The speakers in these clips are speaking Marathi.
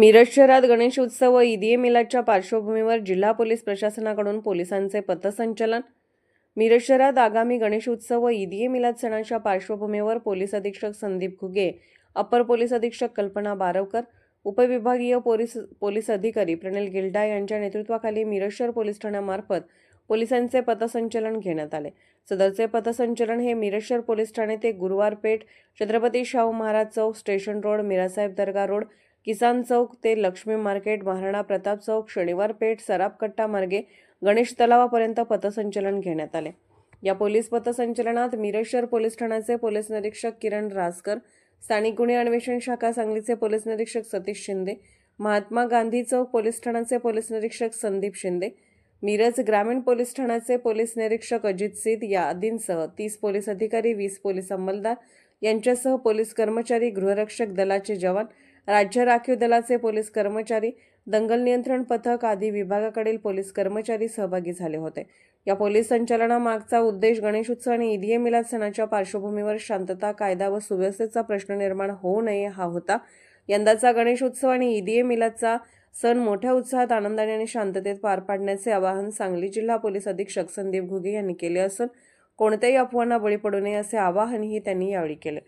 मिरज शहरात गणेश उत्सव व ईद ए मिलादच्या पार्श्वभूमीवर जिल्हा पोलीस प्रशासनाकडून पोलिसांचे पथसंचलन. मिरज शहरात आगामी गणेश उत्सव व ईद ए मिलाद सणाच्या पार्श्वभूमीवर पोलीस अधीक्षक संदीप घुगे अपर पोलीस अधीक्षक कल्पना बारवकर उपविभागीय पोलीस पोलीस अधिकारी प्रणिल गिल्डा यांच्या नेतृत्वाखाली मिरज शहर पोलीस ठाण्यामार्फत पोलिसांचे पथसंचलन घेण्यात आले. सदरचे पथसंचलन हे मिरज शहर पोलीस ठाणे ते Guruwar Peth Chhatrapati Shahu Maharaj Chowk station road Mirasaheb Dargah road Kisan Chowk ते लक्ष्मी मार्केट महाराणा प्रताप चौक शनिवार पेठ सराफ कट्टा मार्गे गणेश तलावापर्यंत पथसंचलन घेण्यात आले. या पोलीस पथसंचलनात मिरेश्वर पोलीस ठाण्याचे पोलीस निरीक्षक किरण रासकर स्थानिक गुन्हे अन्वेषण शाखा सांगलीचे पोलीस निरीक्षक सतीश शिंदे महात्मा गांधी चौक पोलीस ठाण्याचे पोलीस निरीक्षक संदीप शिंदे मिरज ग्रामीण पोलीस ठाण्याचे पोलीस निरीक्षक अजित सिद या आदींसह तीस पोलीस अधिकारी वीस पोलीस अंमलदार यांच्यासह पोलीस कर्मचारी गृहरक्षक दलाचे जवान राज्य राखीव दलाचे पोलीस कर्मचारी दंगल नियंत्रण पथक आदी विभागाकडील पोलीस कर्मचारी सहभागी झाले होते. या पोलीस संचालनामागचा उद्देश गणेशोत्सव आणि ईद ए मिलाद सणाच्या पार्श्वभूमीवर शांतता कायदा व सुव्यवस्थेचा प्रश्न निर्माण होऊ नये हा होता. यंदाचा गणेशोत्सव आणि ईद ए मिलादचा सण मोठ्या उत्साहात आनंदाने आणि शांततेत पार पाडण्याचे आवाहन सांगली जिल्हा पोलीस अधीक्षक संदीप घुगे यांनी केले असून कोणत्याही अफवांना बळी पडू नये असे आवाहनही त्यांनी यावेळी केले.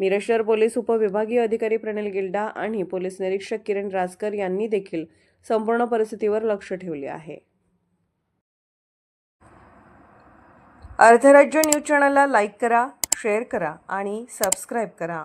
मिरेश्वर पोलीस उपविभागीय अधिकारी प्रणिल गिल्डा आणि पोलीस निरीक्षक किरण राजकर यांनी देखील संपूर्ण परिस्थितीवर लक्ष ठेवले आहे. अर्थराज्य न्यूज चॅनलला लाईक करा शेअर करा आणि सबस्क्राईब करा.